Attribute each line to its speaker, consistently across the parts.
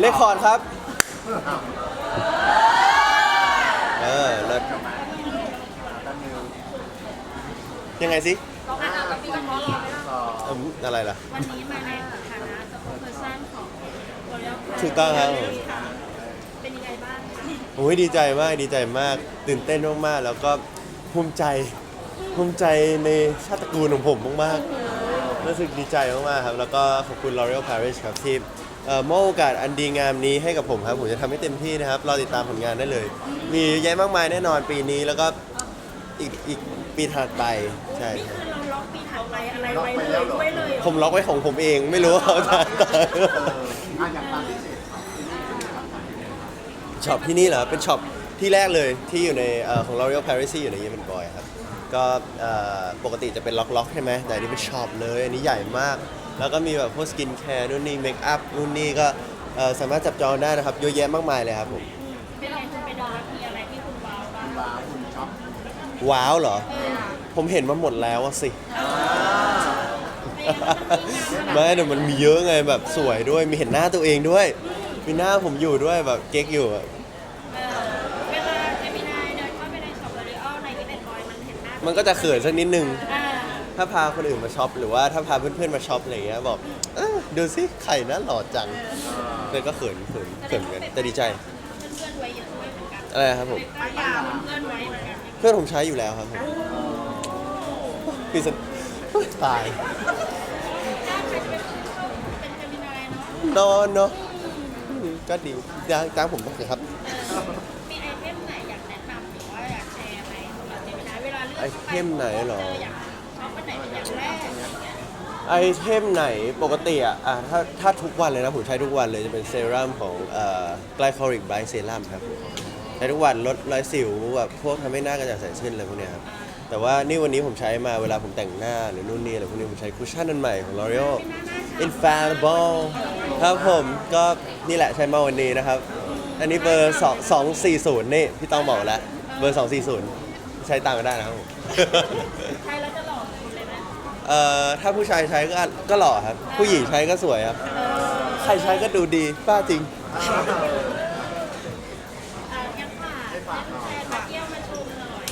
Speaker 1: เลคคอร์ดครับ เออเลิศยังไงสิ
Speaker 2: อะเราพี่กระเพาะเราไหมล่ะ
Speaker 3: สอง
Speaker 1: อืมอะไรล่ะ
Speaker 2: วันนี้มาในฐานะสปอร์เซอร์ของ Royal
Speaker 1: ถูกต้องครับ
Speaker 2: ค่ะเป็นยังไงบ้างคะ
Speaker 1: โอ้ยดีใจมากดีใจมาก ตื่นเต้นมากๆแล้วก็ภูมิใจ ภูมิใจในชาติตระกูลของผมมากๆรู้สึกดีใจมากๆครับ แล้วก็ขอบคุณ L'Oreal Paris ครับที่ เอ่อมอบโอกาสอันดีงามนี้ให้กับผมครับ ผมจะทำให้เต็มที่นะครับ รอติดตามผลงานได้เลย มีเยอะแยะมากมายแน่นอนปีนี้แล้วก็อีกอีกปีถัดไปใช่
Speaker 2: นี่
Speaker 1: ใช่
Speaker 2: คือเราล็อกปีถัดไปอะไรไว้เลยไว้เลยเหรอ
Speaker 1: ผมล็อกไว้ของผมเองไม่รู้ว่าเขาจะต่อ
Speaker 3: เอออะอย่างตามที่เสร็จที่นี่เป็นยังไงครับ
Speaker 1: ช็อปที่นี่เหรอเป็นช็อปที่แรกเลยที่อยู่ในเอ่อของ L'Oreal Paris ที่อยู่ในเย m ม n บอยครับ ก็เอ่อปกติจะเป็นล็อกๆใช่ไหมแต่อันนี้เป็นช็อปเลยอันนี้ใหญ่มาก แล้วก็มีแบบพวกสกินแคร์นู่นนี่เมคอัพนู่นนี่ก็เอ่อสามารถจับจองได้นะครับเยอะแยะมากมายเลยครับผม
Speaker 2: เป็นไงคุณไปดูแล้วมีอะไรที่คุณว้าวบ้าง
Speaker 3: ว้าวคุณช็อป
Speaker 1: ว้าวเหรอ
Speaker 2: เออ
Speaker 1: ผมเห็นมาหมดแล้วอะสิ
Speaker 2: ไม่
Speaker 1: ไม่แต่มันมีเยอะไงแบบสวยด้วยมีเห็นหน้าตัวเองด้วย มีหน้าผมอยู่ด้วยแบบเก๊กอยู่อะ
Speaker 2: เออเวลาเจมินายเดินเข้าไปในช็อป L'Oreal ในที่เป็นบอยมันเห็นหน้า
Speaker 1: มันก็จะเขินสักนิดนึง
Speaker 2: อ่า
Speaker 1: ถ้าพาคนอื่นมาช็อปหรือว่าถ้าพาเพื่อนๆมาช็อปอะไรอย่างเงี้ยบอกเออดูสิไข่น่าหล่อจังเลยก็เขินเขินเขินเหมือนกันแต่ดีใจ
Speaker 2: เพื่อนๆไว้เยอะด้วยเหมือนกัน
Speaker 1: อะไรครับผม
Speaker 2: ป้ายาเพื่อนๆไว้เหมือนกัน
Speaker 1: เพื่อนผมใช้อยู่แล้วครับผมพี่สันตาย
Speaker 2: ถ้าใครจะเป็นเป็นเจมินายเนาะ
Speaker 1: นอนเนาะอืมก็ดีจ้างจ้างผมบ้างเถอะครับ
Speaker 2: เออมีไอเทมไหนอยากแนะนำหรือว่าอยากแชร์ไหมสำหรับเจมินายเวลาเลือก
Speaker 1: ไอเทมไหนเหรอ
Speaker 2: เจออยาก ไหนเป็นอย่างแรกไอเท
Speaker 1: มไหนปกติอะอะถ้าถ้าทุกวันเลยนะผมใช้ทุกวันเลยจะเป็นเซรั่มของเอ่อ glycolic bright serum ครับผมใช้ทุกวันลดรอยสิวแบบพวกทำให้หน้ากระจ่างใสขึ้นอะไรพวกเนี้ยครับแต่ว่านี่วันนี้ผมใช้มาเวลาผมแต่งหน้าหรือนู่นนี่อะไรพวกนี้ผมใช้คุชชั่นอันใหม่ของ L'Oreal Infallible ครับผมก็นี่แหละใช้มาวันนี้นะครับ อันนี้เบอร์2 240 นี่ พี่ต้องบอกแล้ว เบอร์ 240 ใช้ตามกันได้นะครับผม
Speaker 2: เอ่
Speaker 1: อถ้าผู้ชายใช้ก็ก็หล่อครับ ผู้หญิงใช้ก็สวยครับ ใครใช้ก็ดูดีป้าจริง
Speaker 2: อะยังฝากให้แฟนมาเที่ยวมาชมหน่อย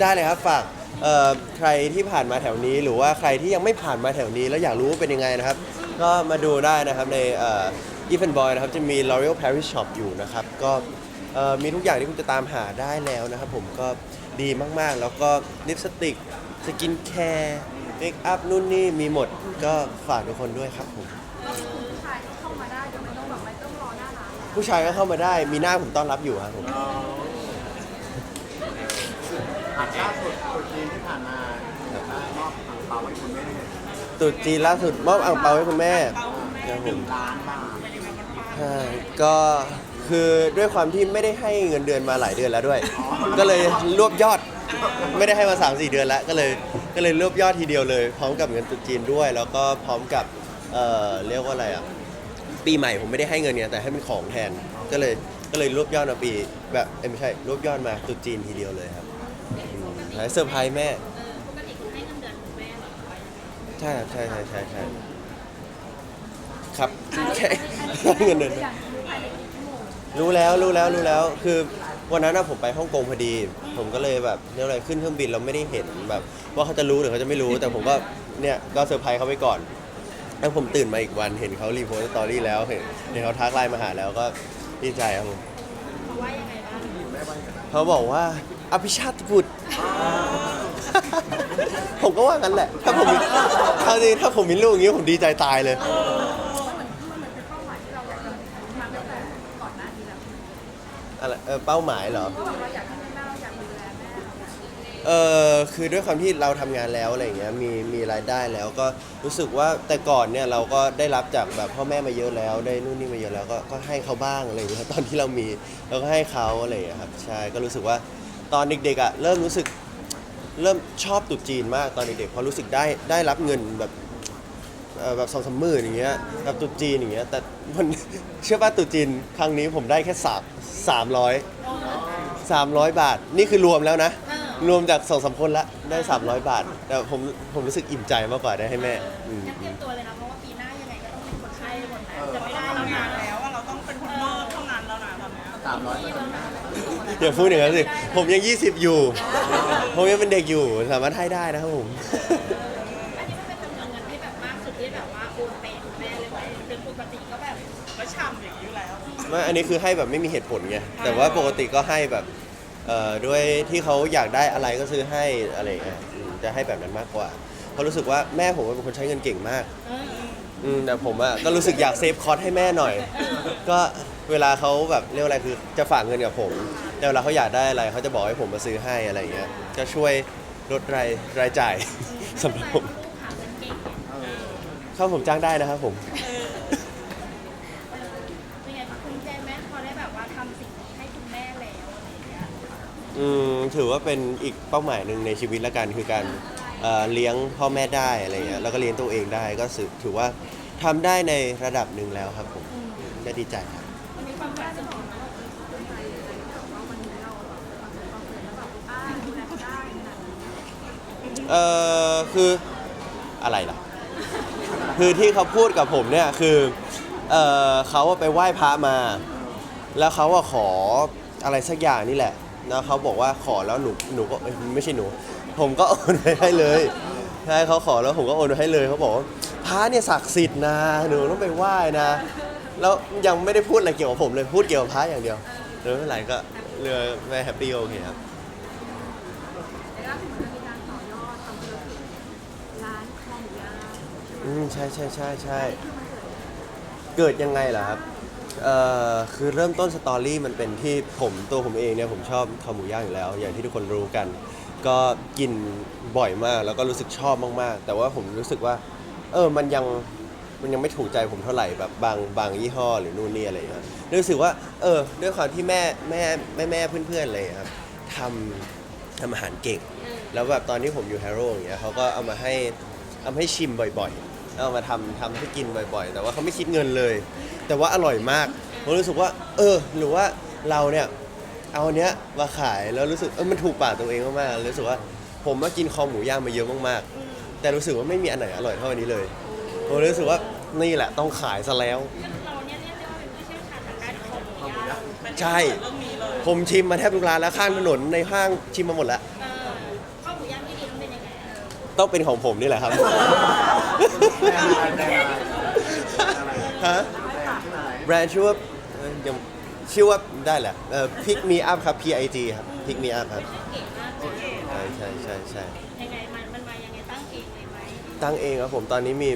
Speaker 1: ได้เลยครับฝากเอ่อใครที่ผ่านมาแถวนี้ หรือว่าใครที่ยังไม่ผ่านมาแถวนี้ แล้วอยากรู้ว่าเป็นยังไงนะครับ ก็มาดูได้นะครับในเอ่อ e v e n Boy นะครับ จะมี L'Oreal Paris Shop อยู่นะครับ ก็เอ่อมีทุกอย่างที่คุณจะตามหาได้แล้วนะครับผมก็ดีมากๆ แล้วก็ลิปสติกสกินแคร์เมคอัพนู่นนี่มีหมดก็ฝากทุกคนด้วยครับผม ผู้ชายก็เข้ามาได้มีหน้าผมต้อนรับอยู่ครับผม
Speaker 3: อัดล่าสุดตัวจีนที่ผ่านมาได้มอบอังเปาให้คุณแม่
Speaker 1: ตรุษจีนล่าสุดมอบอ่างเปาให้คุณแม่ครับผม
Speaker 3: ล้านบาท
Speaker 1: ใช่ก็คือด้วยความที่ไม่ได้ให้เงินเดือนมาหลายเดือนแล้วด้วย ก็เลยรวบยอด ไม่ได้ให้มา3 4เดือนแล้วก็เลยก็เลยรวบยอดทีเดียวเลย พร้อมกับเงินตรุษจีนด้วย แล้วก็พร้อมกับเอ่อเรียกว่าอะไรอะปีใหม่ผมไม่ได้ให้เงินเนี่ยแต่ให้เป็นของแทนก็เลยก็เลยรวบยอดมาปีแบบเอ้ยไม่ใช่รวบยอดมาตรุษจีนทีเดียวเลยครับอืมแล้วเซอร์ไพรส์แม่
Speaker 2: เออปกติคุณให้เงินเดือนคุณแม่เหรอ
Speaker 1: ใช่ครับใช่ใช่ใช่ใช่ครับแค่เงินเดือนรู้แล้วรู้แล้วรู้แล้วคือ วันนั้นนะผมไปฮ่องกงพอดี ผมก็เลยแบบเรียกว่าอะไรขึ้นเครื่องบินเราไม่ได้เห็นแบบ ว่าเขาจะรู้หรือเขาจะไม่รู้ แต่ผมก็เนี่ยก็เซอร์ไพรส์เขาไปก่อนแล้วผมตื่นมาอีกวันเห็นเขารีโพสต์สตอรี่แล้วเห็นเห็นเขาทักไลน์มาหาแล้วก็ดีใจครับผม
Speaker 2: เขาว่ายังไงบ้าง
Speaker 1: เขาบอกว่าอภิชาติบุตรผมก็ว่างั้นแหละ ถ้าผมมีเอาจริงถ้าผมมีลูกอย่างนี้ผมดีใจตายเลย อะไร เออเป้าหมายเหรอ เออคือด้วยความที่เราทำงานแล้วอะไรอย่างเงี้ยมีมีรายได้แล้วก็รู้สึกว่าแต่ก่อนเนี่ยเราก็ได้รับจากแบบพ่อแม่มาเยอะแล้วได้นู่นนี่มาเยอะแล้วก็ก็ให้เขาบ้างอะไรอย่างเงี้ยตอนที่เรามีเราก็ให้เขาอะไรอย่างเงี้ยครับใช่ก็รู้สึกว่าตอนเด็กๆอะเริ่มรู้สึก เริ่มชอบตรุ๊จีนมากตอนเด็กๆเพราะรู้สึกได้ได้รับเงินแบบ เอ่อแบบสองสามหมื่นอย่างเงี้ยแบบตรุ๊จีนอย่างเงี้ยแต่มันเชื่อป่ะตรุ๊จีนครั้งนี้ผมได้แค่สามสามร้อยสามร้อยบาท นี่คือรวมแล้วนะ
Speaker 2: เออ
Speaker 1: รวมจากสองสามคนละได้ 300 บาท แต่ผมผมรู้สึกอิ่มใจมากกว่าได้ให้แม่อืม
Speaker 2: งั้นเตรียมตัวเลยนะ เพราะว่าปีหน้ายังไงก็ต้องหมดแล้วจะไม่ได้แล้วนะ
Speaker 4: แล้วว่าเราต้องเป็นคนนอกเท่านั้นแล้วนะตอนเนี้ย
Speaker 3: สามร้อยเปอร์เซ็นต์
Speaker 1: อย่าพูดอย่างนั้นสิผมยัง 20 อยู่ ผมยังเป็นเด็กอยู่สามารถให้ได้นะครับผม
Speaker 2: ที่แบบว่าโอนไปคุณแม่เลยไหมหรือปกติก็แบบ
Speaker 4: ก็ฉ่ำอย่างนี้อยู่แล้ว
Speaker 1: ไม่อันนี้คือให้แบบไม่มีเหตุผลไง แต่ว่าปกติก็ให้แบบเอ่อด้วยที่เขาอยากได้อะไรก็ซื้อให้อะไรอย่างเงี้ยอืมจะให้แบบนั้นมากกว่า เพราะรู้สึกว่าแม่ผมเป็นคนใช้เงินเก่งมาก
Speaker 2: เออ
Speaker 1: อืมแต่ผมอะก็รู้สึกอยากเซฟคอร์สให้แม่หน่อย ก็เวลาเขาแบบเรียกว่าอะไรคือจะฝากเงินกับผม แต่เวลาเขาอยากได้อะไรเขาจะบอกให้ผมมาซื้อให้อะไรอย่างเงี้ยจะช่วยลดรายรายจ่าย สำหรับผม เข้าผมจ้างได้นะครับผม
Speaker 2: เป็นไงคุณใจไหมพอได้แบบว่าทำสิ่งนี้ให้คุณแม่แล้วอะไรอย่างเงี้ย
Speaker 1: อืมถือว่าเป็นอีกเป้าหมายหนึ่งในชีวิตละกันคือการเอ่อเลี้ยงพ่อแม่ได้อะไรเงี้ยแล้วก็เลี้ยงตัวเองได้ก็ถือถือว่าทำได้ในระดับหนึ่งแล้วครับผมก็ดีใจครับ
Speaker 2: มันมีความฝันจะบอกนะว่าคุณใจแต่ว่าวันนี้เราแบบความฝันความฝันแล้วแบบอ่าดูแลเขาได้ขนาดนี้
Speaker 1: เอ่อคืออะไรล่ะ คือที่เขาพูดกับผมเนี่ยคือเออเขาอะไปไหว้พระมา แล้วเขาอะขออะไรสักอย่างนี่แหละแล้วเขาบอกว่าขอแล้วหนูหนูก็เอ้ยไม่ใช่หนู ผมก็โอนไปให้เลยใช่เขาขอแล้วผมก็โอนไปให้เลยเขาบอกว่าพระเนี่ยศักดิ์สิทธิ์นะหนูต้องไปไหว้นะ แล้วยังไม่ได้พูดอะไรเกี่ยวกับผมเลยพูดเกี่ยวกับพระอย่างเดียวเออไม่เป็นไรก็เรือแม่แฮปปี้โอเคครับ
Speaker 2: แล้วก็ถึงจะมีการต่อยอดทำธุรกิจร้านคอหมูย่าง
Speaker 1: อืมใช่ใช่ใช่ใช่เกิดยังไงล่ะครับเอ่อคือเริ่มต้นสตอรี่มันเป็นที่ผมตัวผมเองเนี่ยผมชอบข้าวหมูย่างอยู่แล้ว อย่างที่ทุกคนรู้กัน ก็กินบ่อยมากแล้วก็รู้สึกชอบมากๆ แต่ว่าผมรู้สึกว่า เออมันยังมันยังไม่ถูกใจผมเท่าไหร่แบบบางบางยี่ห้อหรือนู่นนี่อะไรอย่างเงี้ยรู้สึกว่า เออ ด้วยความที่แม่แม่แม่แม่เพื่อนๆอะไรอย่างเลยครับทำทำอาหารเก่ง แล้วแบบตอนที่ผมอยู่แฮร์โร่อย่างเงี้ยเขาก็เอามาให้เอามาให้ชิมบ่อยๆ เอามาทำทำให้กินบ่อยๆ แต่ว่าเขาไม่คิดเงินเลย แต่ว่าอร่อยมากผมรู้สึกว่า เออ หรือว่าเราเนี่ยเอาอันเนี้ยมาขายแล้วรู้สึกเออมันถูกปากตัวเองมากๆรู้สึกว่าผมมากินคอหมูย่างมาเยอะมากๆ แต่รู้สึกว่าไม่มีอันไหนอร่อยเท่าอันนี้เลยผมรู้สึกว่านี่แหละต้องขายซะแล้ว
Speaker 2: เราเนี่ยเรียกได้ว่าเป็นผู้เชี่ยวชาญทางด้านคอหมูย่าง
Speaker 1: ใช่
Speaker 4: เรื่องนี้เลย
Speaker 1: ผมชิมมาแทบทุกร้านแล้วข้างถนนในห้างชิมมาหมดแล้ว
Speaker 2: เออข้าวหมูย่างที่ดีต้องเป็นยังไงอะ
Speaker 1: ต้องเป็นของผมนี่แหละครับ ฮะแบรนด์ชื่อว่าเอ่อยังชื่อว่าได้แหละเอ่อ Pick Me Up ครับ P I G ครับ Pick Me Up ครับ
Speaker 2: ชื่อเก๋มากเลย
Speaker 1: ใช่ใช่ใช่ใช่
Speaker 2: ยังไงมันมันมายังไงตั้งเองเลยไหม
Speaker 1: ตั้งเองครับผมตอนนี้มี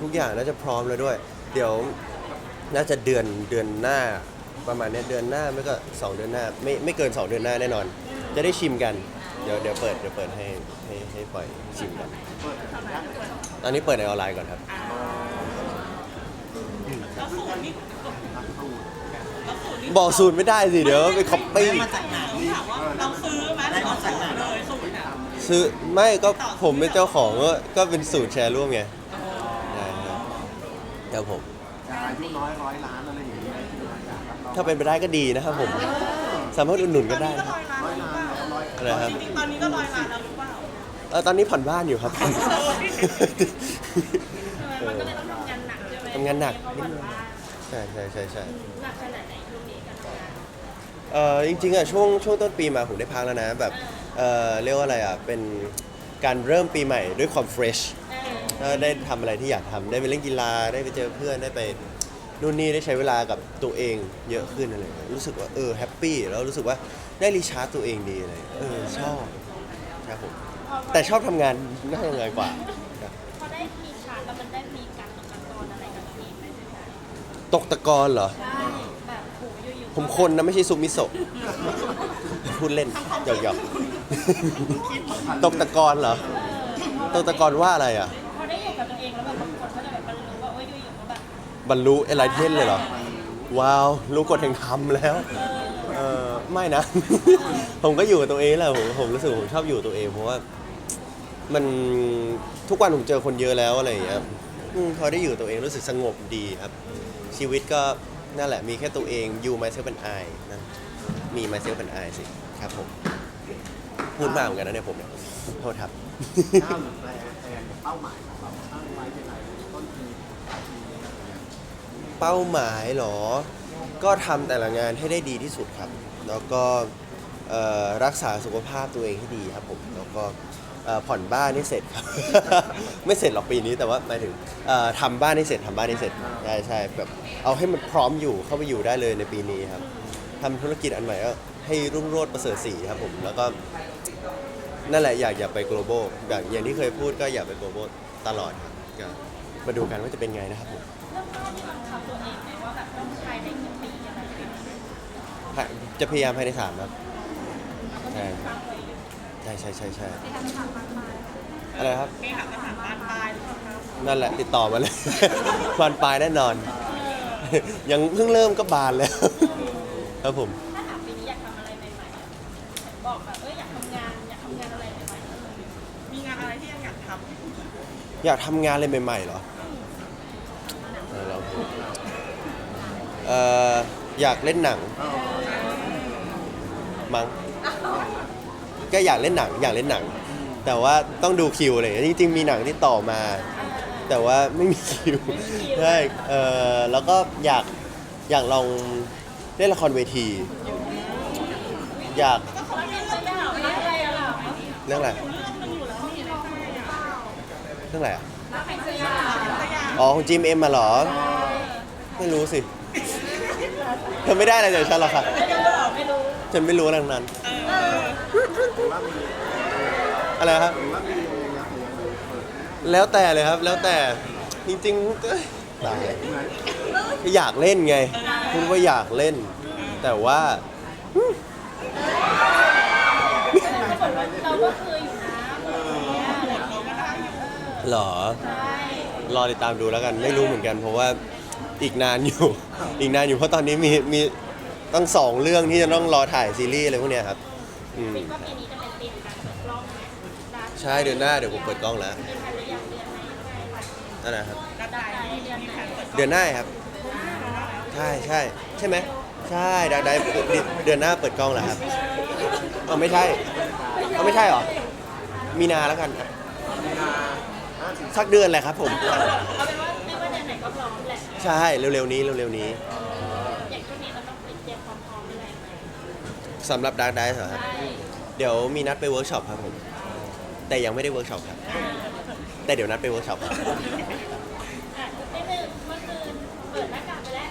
Speaker 1: ทุกอย่างน่าจะพร้อมแล้วด้วย เดี๋ยวน่าจะเดือนเดือนหน้าประมาณเนี้ยเดือนหน้าไม่ก็สองเดือนหน้าไม่ไม่เกินสองเดือนหน้าแน่นอน จะได้ชิมกัน เดี๋ยวเดี๋ยวเปิดเดี๋ยวเปิดให้ให้ให้ปล่อยชิมกันตอนนี้เปิดในออนไลน์ก่อนครับ
Speaker 4: แล้วสูตรนี่แล้วสูตรนี่
Speaker 1: บอกสูตรไม่ได้สิเดี๋ยวไปคอปปี้
Speaker 4: มาจากไหนถามว่าเราซื้อไหมหรือเราสูตรเลยสูตรเนี่ย
Speaker 1: ซื้อไม่ก็ผมเป็นเจ้าของก็ก็เป็นสูตรแชร์ร่วมไงใช่ครับครับผม
Speaker 3: อายุน้อยร้อยล้านอะไรอย่างเงี้ยที่เราอยากรับรอง
Speaker 1: ถ้าเป็นไปได้ก็ดีนะครับผม สามารถอุดหนุนก็ได้นะครับ
Speaker 4: อยล้ อะ
Speaker 1: ไรครับ
Speaker 4: จริงๆตอนนี้ก็ร้อยล้านแล้วหรือเปล่า
Speaker 1: เออตอนนี้ผ่อนบ้านอยู่ครับ
Speaker 2: เออมันก็เลยต้องทำงานหนักใช่ไหม
Speaker 1: ทำงานหนัก
Speaker 2: เพราะเหมือนว่า
Speaker 1: ใช่ใช่ใช่ใช่
Speaker 2: หนักขนาดไหนช่วงนี้กันทำงาน
Speaker 1: เออจริงๆอะช่วงช่วงต้นปีมาผมได้พักแล้วนะแบบเออเรียกว่าอะไรอะเป็นการเริ่มปีใหม่ด้วยความเฟรช
Speaker 2: เออ
Speaker 1: ได้ทำอะไรที่อยากทำได้ไปเล่นกีฬาได้ไปเจอเพื่อนได้ไปนู่นนี่ได้ใช้เวลากับตัวเองเยอะขึ้นอะไรอย่างเงี้ยรู้สึกว่าเออแฮปปี้แล้วรู้สึกว่า ได้รีชาร์จตัวเองดีเลยเออชอบครับผม
Speaker 2: พอ
Speaker 1: แต่ชอบทำงานน่าทำงานกว่าครับ
Speaker 2: พอได้มีชาร์จแล้วมันได้มีการตกตะกอนอะไรกับตัวเองไหมใช่ไหม
Speaker 1: ตกตะกอนเหรอ
Speaker 2: ใช่แบบโหอยู่ๆ
Speaker 1: ผมคนนะไม่ใช่ซุปมิโซะพูดเล่นหยอกๆตกตะกอนเหรอ ตกตะกอนว่าอะไรอะ
Speaker 2: พอได้อยู่กับตัวเองแล้วแบบบางคนก็จะแบบบรรลุว่าโอ้ยอยู่ๆก็แบบ
Speaker 1: บรรลุเอไลเทนเลยเหรอ ว้าว รู้กฎแห่งธรรมแล้ว เออ ไม่นะ ผมก็อยู่กับตัวเองแหละผมผมรู้สึกผมชอบอยู่กับตัวเองเพราะว่า มันทุกวันผมเจอคนเยอะแล้วอะไรอย่างเงี้ยอืมพอได้อยู่กับตัวเองรู้สึกสงบดีครับ ชีวิตก็นั่นแหละมีแค่ตัวเองอยู่ myself เป็น I นะมี myself เป็น I สิครับผมพูดมากเหมือนกันนะเนี่ยผมเนี่ยโทษครับ
Speaker 3: ก้าวหรือแปลแทนเป้าหมายของเราตั้งไว้ที่ไหนต้นปีปลายปีอะไรอย่างเงี้ย
Speaker 1: เป้าหมายเหรอ ก็ทำแต่ละงานให้ได้ดีที่สุดครับ แล้วก็รักษาสุขภาพตัวเองให้ดีครับผมแล้วก็ผ่อนบ้านให้เสร็จครับ ไม่เสร็จหรอกปีนี้แต่ว่าหมายถึงเอ่อทำบ้านให้เสร็จทำบ้านให้เสร็จใช่ใช่แบบเอาให้มันพร้อมอยู่เข้าไปอยู่ได้เลยในปีนี้ครับทำธุรกิจอันใหม่ก็ให้รุ่งโรจน์ประเสริฐศรีครับผมแล้วก็นั่นแหละอยากอย่าไป global อย่างอย่างที่เคยพูดก็อย่าไป global ตลอดครับมาดูกันว่าจะเป็นไงนะครับผม
Speaker 2: เรื่องบ้านที่บังคับตัวเองไหมว่าแบบต้องในกี่ปีอะไรอย่างเง
Speaker 1: จะพยายามภายในสามครับใช่
Speaker 2: ฟังไว้อยู่
Speaker 1: ใช่ใช่ใช่ใช่
Speaker 2: ในทางถามมากมาย
Speaker 1: อะไรครับ
Speaker 4: เกหาสถานบ้านปลายหรือเปล่าครับ
Speaker 1: นั่นแหละติดต่อมาเลย บานปลายแน่นอน ยังเพิ่งเริ่มก็บานแล้ว ครับผม
Speaker 2: ถ้าถามปีนี้อยากทำอะไรใหม่ๆอะบอกแบบเอออยากทำงานอยากทำงานอะไรใหม่ๆ
Speaker 4: มีงานอะไรที่ยังอยากท
Speaker 1: อยากทำงานอะไรใหม่ๆเหรอเออเราเอ่ออยากเล่นหนัง มั้งก็อยากเล่นหนังอยากเล่นหนัง แต่ว่าต้องดูคิวอะไรอย่างเงี้ยจริงๆมีหนังที่ต่อมา แต่ว่าไม่มีคิวใช่เออแล้วก็อยากอยากลองเล่นละครเวที อยาก
Speaker 2: ก็เขาเรียนตัวอย่างเรื่องอะไรอะเหรอ
Speaker 1: เรื่องอะไรำ
Speaker 4: เรื่องหนึงอยู่แล้วนี่เลยค่ะ
Speaker 1: เรื่องอะไรอะ
Speaker 2: รักใครตัวอย่าง
Speaker 4: ตัวอย่าง
Speaker 1: อ๋อของจิมเอ็มมาเหรอ ไม่รู้สิ เธอไม่ได้อะไรจากฉันหรอกค่ะ
Speaker 2: ไม่รู้หรอไม่รู้
Speaker 1: ฉันไม่รู้ดังนั้น
Speaker 2: เออ
Speaker 3: หรือว่ามี
Speaker 1: อะไรครับ
Speaker 3: หรือว่ามีเองอยากเองเลยเปิด
Speaker 1: แล้วแต่เลยครับ แล้วแต่จริงๆก็ตาย
Speaker 3: เหมือน
Speaker 1: ก็อยากเล่นไงพูดว่าอยากเล่น แต่ว่า
Speaker 2: แต่ก็เหมือนว่าเราก็เคยอยู่นะเอออะไรอย่างเงี้ย
Speaker 1: หรอ
Speaker 2: ใช่
Speaker 1: รอติดตามดูแล้วกัน ไม่รู้เหมือนกันเพราะว่า อีกนานอยู่ อีกนานอยู่เพราะตอนนี้มีมีตั้งสองเรื่องที่จะต้องรอถ่ายซีรีส์อะไรพวกเนี้ยครับอืม
Speaker 2: คิดว่าปีนี้จะเป็นปีการเปิดกล้องไหมร้าน
Speaker 1: ใช่เดือนหน้าเดี๋ยวผมเปิดกล้องแล้ว
Speaker 2: เป็นภรรยาเดือนไหนยังไง
Speaker 1: นั่นนะครับ
Speaker 4: กระดาษ
Speaker 2: เดือนไหน
Speaker 1: เดือนหน้าครับ ใช่ใช่ใช่ไหมใช่ดักได้เดือนหน้าเปิดกล้องแล้วครับเอาไม่ใช่เอาไม่ใช่เหรอ มีนาแล้วกันอะสักเดือนแหละครับผม
Speaker 2: เอาเป็นว่า
Speaker 1: ใช่เร็วๆนี้เร็วๆนี้
Speaker 2: อย่างช่วงนี้เราต้องไปเตรียมความพร้อมอะไรไหม
Speaker 1: สำหรับดักได้เหรอครับ
Speaker 2: ใช่
Speaker 1: เดี๋ยวมีนัดไปเวิร์กช็อปครับผม แต่ยังไม่ได้เวิร์กช็อปครับ แต่เดี๋ยวนัดไปเวิร์กช็อปครับ
Speaker 2: อะนิดนึงเมื่อคืนเปิดหน้ากากไปแล้ว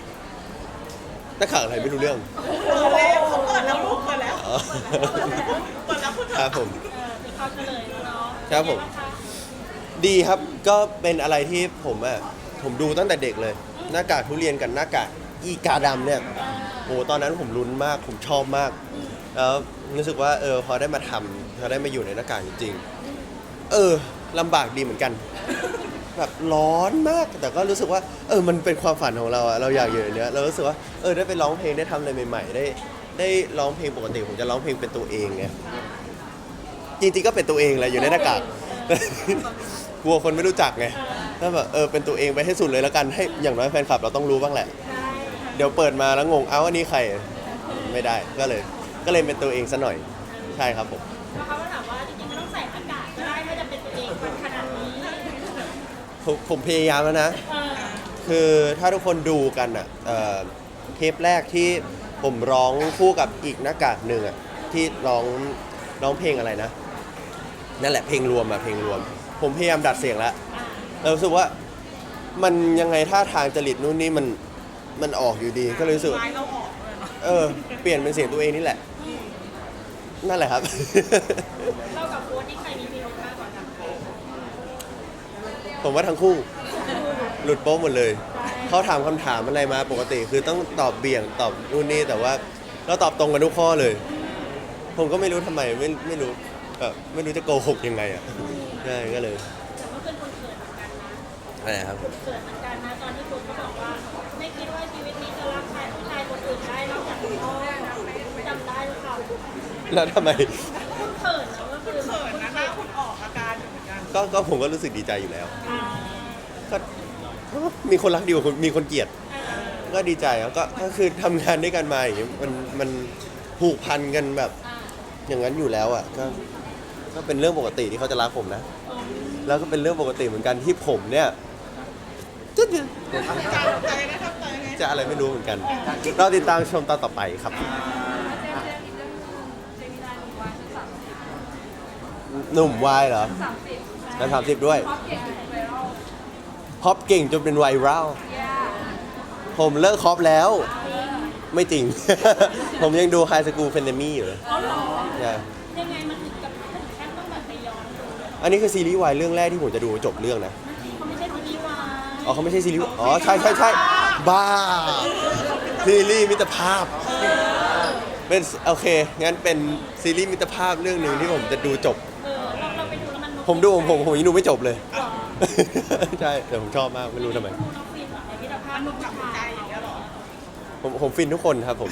Speaker 1: นักข่าวอะไรไม่รู้เรื่อง
Speaker 4: เปิดแล้วเขาเปิดแล้วลูกเปิดแล้ว
Speaker 1: อ๋อ
Speaker 4: เปิดแล้วพูด
Speaker 1: ครับผม
Speaker 2: เออคือเขาเฉลยแล้วเนาะ
Speaker 1: ครับผม
Speaker 2: เป็นไงางคะ
Speaker 1: ดีครับก็เป็นอะไรที่ผมอะผมดูตั้งแต่เด็กเลย หน้ากากทุเรียนกับหน้ากากอีกาดำเนี่ยโอ้ตอนนั้นผมลุ้นมากผมชอบมากแล้วรู้สึกว่าเออพอได้มาทำพอได้มาอยู่ในหน้ากากจริงๆเออลำบากดีเหมือนกันแบบร้อนมากแต่ก็รู้สึกว่า เออมันเป็นความฝันของเราอะเราอยากอยู่ในเนี้ยเรารู้สึกว่าเออได้ไปร้องเพลงได้ทำอะไรใหม่ ๆ ได้ ได้ร้องเพลงปกติผมจะร้องเพลงเป็นตัวเองไงจริงๆก็เป็นตัวเองแหละอยู่ในหน้ากากกลัวคนไม่รู้จักไง ถ้าแบบเออเป็นตัวเองไปให้สุดเลยแล้วกันให้อย่างน้อยแฟนคลับเราต้องรู้บ้างแหละ
Speaker 2: ใช่
Speaker 1: เดี๋ยวเปิดมาแล้วงงเอ้าอันนี้ใครไม่ได้ก็เลย ก็เลยเป็นตัวเองซะหน่อยใช่ครับผม
Speaker 2: เพราะเขาก็ถามว่าจริงๆไม่ต้องใส่หน้ากากก็ได้ถ้าจะเป็นตัวเองขนาดนี้
Speaker 1: ผมผมพยายามแล้วนะ
Speaker 2: เออ
Speaker 1: คือถ้าทุกคนดูกันอะเอ่อเทปแรกที่ผมร้องคู่กับอีกหน้ากากหนึ่งอะที่ร้องร้องเพลงอะไรนะ นั่นแหละเพลงรวมอะเพลงรวม ผมพยายามดัดเสียงแล้ว
Speaker 2: อ่า
Speaker 1: เรารู้สึกว่ามันยังไงท่าทางจริตนู่นนี่มันมันออกอยู่ดีก็เลยรู้สึกว่า
Speaker 4: ไม้เราออกเลยเนาะ
Speaker 1: เออ เปลี่ยนเป็นเสียงตัวเองนี่แหละ นั่นแหละครับ
Speaker 2: เรากับโค้ดนี่ใครมีพิรุธมากกว่ากัน
Speaker 1: ผมว่าทั้งคู่ หลุดโป๊ะหมดเลย เขาถามคำถามอะไรมาปกติ คือต้องตอบเบี่ยงตอบนู่นนี่แต่ว่าเราตอบตรงกันทุกข้อเลย ผมก็ไม่รู้ทำไมไม่ไม่รู้แบบไม่รู้จะโกหกยังไงอะใช่ก็เลย
Speaker 2: อะ
Speaker 1: ไรครับ
Speaker 2: เขินเหมือนกันนะตอนที่คุณก็บอกว่า ไม่คิดว่าชีวิตนี้จะรักใครผู้ชายคนอื่นได้นอกจากคุณพ่อจำได้หรือเปล่า
Speaker 1: แล้วทำไม
Speaker 2: คุณเขินนะก็คือ
Speaker 4: เขินนะหน้าคุณออกอาการอยู่เหมือนกัน
Speaker 1: ก็ก็ผมก็รู้สึกดีใจอยู่แล้ว
Speaker 2: อ่า
Speaker 1: ก็มีคนรักดีกว่าคนมีคนเกลียด
Speaker 2: อ่า
Speaker 1: ก็ดีใจแล้วก็ก็คือทำงานด้วยกันมาอย่างเงี้ยมันมันผูกพันกันแบบ
Speaker 2: อ่า
Speaker 1: อย่างนั้นอยู่แล้วอะก็ก็เป็นเรื่องปกติที่เขาจะรักผมนะ แล้วก็เป็นเรื่องปกติเหมือนกันที่ผมเนี่ย จะ
Speaker 4: ใจใจนะครับใจนะ
Speaker 1: จะอะไรไม่รู้เหมือนกัน เราติดตามชมตอนต่อไปครับ
Speaker 5: เจมส์เจมส์อีกเรื่องหนึงเจมินายหนุ่มวายชั้นสามสิบ
Speaker 1: หนุ่มวายเหรอ
Speaker 5: สามสิบ
Speaker 1: แล้วสามสิบด้วย
Speaker 5: พอเก่งไวรัล
Speaker 1: ฮอปเก่งจนเป็นไวรัล
Speaker 5: เย้
Speaker 1: ผมเลิกคอปแล้ว ไม่จริง ผมยังดูไฮสกูลเฟนเดมี่อยู่เลย
Speaker 2: เขาหรอ
Speaker 1: ใช่
Speaker 2: ยังไงมันถึงกับถึงขั้นต้องแบบไปย้อนดูเลย
Speaker 1: อันนี้คือซีรีส์วายเรื่องแรกที่ผมจะดูจบเรื่องนะ อ๋อเขาไม่ใช่ซีรีส์อ๋อใช่ใช่ใช่บ้าซีรีส์มิตรภาพ เป็นโอเคงั้นเป็นซีรีส์มิตรภาพเรื่องหนึ่งที่ผมจะดูจบ
Speaker 2: เออเราเราไปดูแล้วมัน
Speaker 1: ผมดูผมผมผมยังดูไม่จบเลย ใช่แต่ผมชอบมากไม่รู้ทำไม
Speaker 2: ดูน้องฟินเหรอในพิธภัณฑ์นุ่มกับใจอย่างเงี้ยหรอ
Speaker 1: ผมผมฟินทุกคนครับผม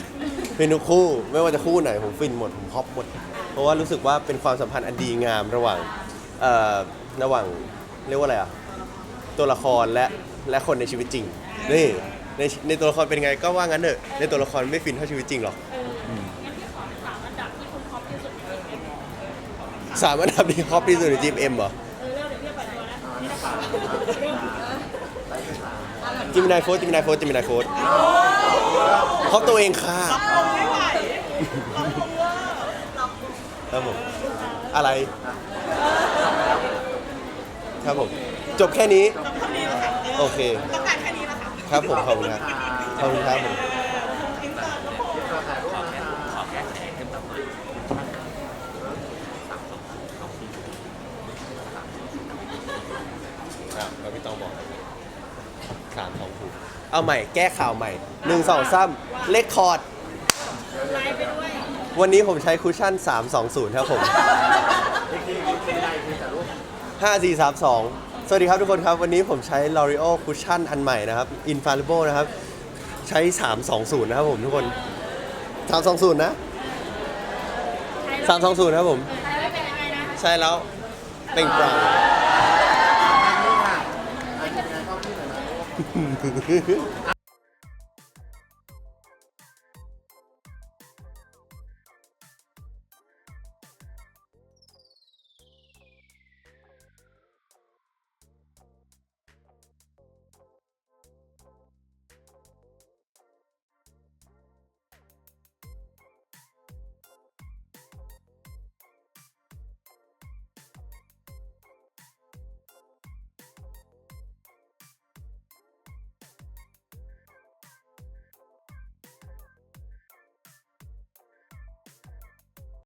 Speaker 1: ฟินทุกคู่ไม่ว่าจะคู่ไหนผมฟินหมดผมฮอปหมด เพราะว่ารู้สึกว่าเป็นความสัมพันธ์อันดีงามระหว่างเอ่อระหว่างเรียกว่าอะไรอะ ตัวละครและและคนในชีวิตจริง นี่ในในตัวละครเป็นไงก็ว่างั้นเถอะในตัวละครไม่ฟินเท่าชีวิตจริงหรอก
Speaker 2: เอองั้นพี่ขอสามอันดับที่คุณท็อปที่สุดในทีมเอ็ม
Speaker 1: สามอันดับที่ฮอปที่สุดในจีมเอ็มเหรอ
Speaker 2: เออเร็วเดี๋ยวพี่เปิดตัวนะนี่นะครั
Speaker 1: จิมินายโฟร์จิมินายโฟร์จิมินายโฟร์เขาตัวเองค่ะ
Speaker 2: ไม่ไหว
Speaker 1: ครับผมอะไร ครับผม จบแค่นี้ โอเค
Speaker 2: ต้องการแค่นี้นะคะ
Speaker 1: ครับผมขอบคุณครับขอบคุณครับผม
Speaker 3: เราถ่ายรูปนะคะ
Speaker 1: ครับแล้วพี่ต้องบอกสามสองถูกเอาใหม่แก้ข่าวใหม่หนึ่งสองสามเลคคอร์ด
Speaker 2: ไลฟ์ไปด้วย
Speaker 1: วันนี้ผมใช้คุชชั่น 320 ครับผม
Speaker 3: อีกทีอีกทีได้อีกทีแต่รูป
Speaker 1: 5 4 3 2 สวัสดีครับทุกคนครับ วันนี้ผมใช้ L'Oreal Cushion อันใหม่นะครับ Infallible นะครับ ใช้ 320 นะครับผมทุกคน 320 นะ 320 นะครับผม
Speaker 2: ใช้แล้วเป็นยังไงนะ
Speaker 1: ใช้แล้วเปล่งปลั่ง
Speaker 3: อันนี้ค่ะอันนี้ไงเข้าที่ไหนอยนะ